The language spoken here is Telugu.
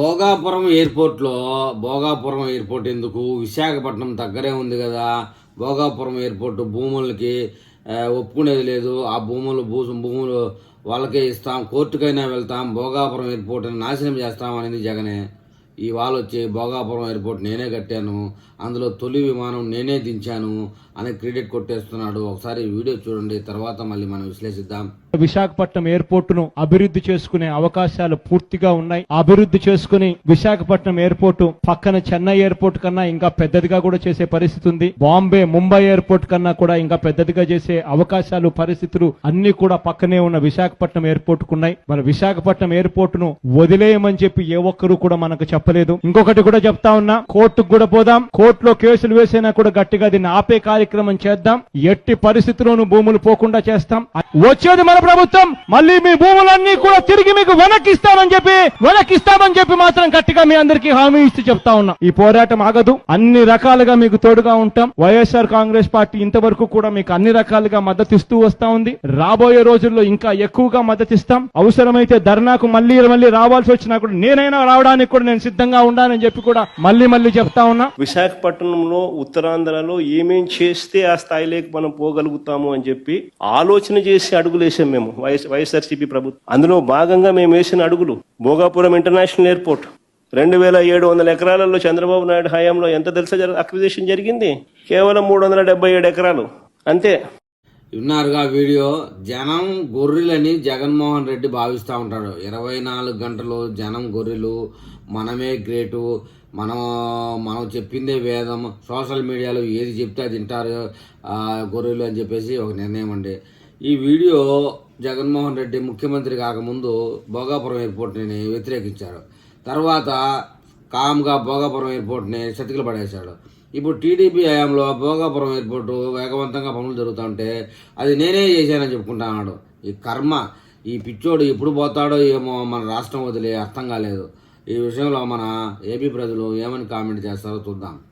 భోగాపురం ఎయిర్పోర్ట్లో భోగాపురం ఎయిర్పోర్ట్ ఎందుకు? విశాఖపట్నం దగ్గరే ఉంది కదా. భోగాపురం ఎయిర్పోర్ట్ భూములకి ఒప్పుకునేది లేదు. ఆ భూములు భూ భూములు వాళ్ళకే ఇస్తాం. కోర్టుకైనా వెళ్తాం. భోగాపురం ఎయిర్పోర్ట్ని నాశనం చేస్తాం అనేది జగనే. ఈ వాళ్ళు వచ్చి భోగాపురం ఎయిర్పోర్ట్ నేనే కట్టాను. అందులో తొలి విమానం నేనే దించాను అని క్రెడిట్ కొట్టేస్తున్నాడు. ఒకసారి వీడియో చూడండి. తర్వాత మళ్ళీ మనం విశ్లేషిద్దాం. విశాఖపట్నం ఎయిర్పోర్ట్ను అభివృద్ధి చేసుకునే అవకాశాలు పూర్తిగా ఉన్నాయి. అభివృద్ధి చేసుకుని విశాఖపట్నం ఎయిర్పోర్ట్ పక్కన చెన్నై ఎయిర్పోర్ట్ కన్నా ఇంకా పెద్దదిగా కూడా చేసే పరిస్థితి ఉంది. బాంబే ముంబై ఎయిర్పోర్ట్ కన్నా కూడా ఇంకా పెద్దదిగా చేసే అవకాశాలు పరిస్థితులు అన్ని కూడా పక్కనే ఉన్న విశాఖపట్నం ఎయిర్పోర్ట్కు ఉన్నాయి. మన విశాఖపట్నం ఎయిర్పోర్ట్ను వదిలేయమని చెప్పి ఏ ఒక్కరు కూడా మనకు చెప్పలేదు. ఇంకొకటి కూడా చెప్తా ఉన్నా కోర్టుకు కూడా పోదాం. కోర్టులో కేసులు వేసినా కూడా గట్టిగా దీన్ని ఆపే కార్యక్రమం చేద్దాం. ఎట్టి పరిస్థితిలోనూ భూములు పోకుండా చేస్తాం. వచ్చేది మనం ప్రభుత్వం మళ్ళీ మీ భూములన్నీ కూడా తిరిగి మీకు వెనక్కి ఇస్తామని చెప్పి వెనక్కి ఇస్తామని చెప్పి మాత్రం గట్టిగా మీ అందరికీ హామీ ఇస్తూ చెప్తా ఉన్నా. ఈ పోరాటం ఆగదు. అన్ని రకాలుగా మీకు తోడుగా ఉంటాం. వైఎస్ఆర్ కాంగ్రెస్ పార్టీ ఇంతవరకు కూడా మీకు అన్ని రకాలుగా మద్దతు ఇస్తూ వస్తా ఉంది. రాబోయే రోజుల్లో ఇంకా ఎక్కువగా మద్దతు ఇస్తాం. అవసరమైతే ధర్నాకు మళ్ళీ మళ్ళీ రావాల్సి వచ్చినా కూడా నేనైనా రావడానికి కూడా నేను సిద్ధంగా ఉండాలని చెప్పి కూడా మళ్ళీ మళ్ళీ చెప్తా ఉన్నా. విశాఖపట్నంలో ఉత్తరాంధ్రలో ఏమేం చేస్తే ఆ స్థాయిలోకి మనం పోగలుగుతాము అని చెప్పి ఆలోచన చేసి అడుగులేసాం మేము వైఎస్ వైఎస్ఆర్సీపీ ప్రభుత్వం. అందులో భాగంగా మేము వేసిన అడుగులు భోగాపురం ఇంటర్నేషనల్ ఎయిర్పోర్ట్. రెండు వేల ఏడు వందల ఎకరాలలో చంద్రబాబు నాయుడు హయాంలో ఎంత తెలుసా అక్విజిషన్ జరిగింది? కేవలం మూడు వందల డెబ్బై ఏడు ఎకరాలు. అంతే. విన్నారుగా వీడియో? జనం గొర్రెలని జగన్మోహన్ రెడ్డి భావిస్తూ ఉంటాడు. ఇరవై నాలుగు గంటలు జనం గొర్రెలు మనమే గ్రేటు మనం మనం చెప్పిందే వేదం. సోషల్ మీడియాలో ఏది చెప్తే అది గొర్రెలు అని చెప్పేసి ఒక నిర్ణయం అండి. ఈ వీడియో జగన్మోహన్ రెడ్డి ముఖ్యమంత్రి కాకముందు భోగాపురం ఎయిర్పోర్ట్ని వ్యతిరేకించారు. తర్వాత కామ్గా భోగాపురం ఎయిర్పోర్ట్ని శతికలు పడేశాడు. ఇప్పుడు టీడీపీ హయాంలో భోగాపురం ఎయిర్పోర్టు వేగవంతంగా పనులు జరుగుతుంటే అది నేనే చేశానని చెప్పుకుంటున్నాడు ఈ కర్మ ఈ పిచ్చోడు ఎప్పుడు పోతాడో ఏమో మన రాష్ట్రం వదిలే అర్థం కాలేదు. ఈ విషయంలో మన ఏపీ ప్రజలు ఏమని కామెంట్ చేస్తారో చూద్దాం.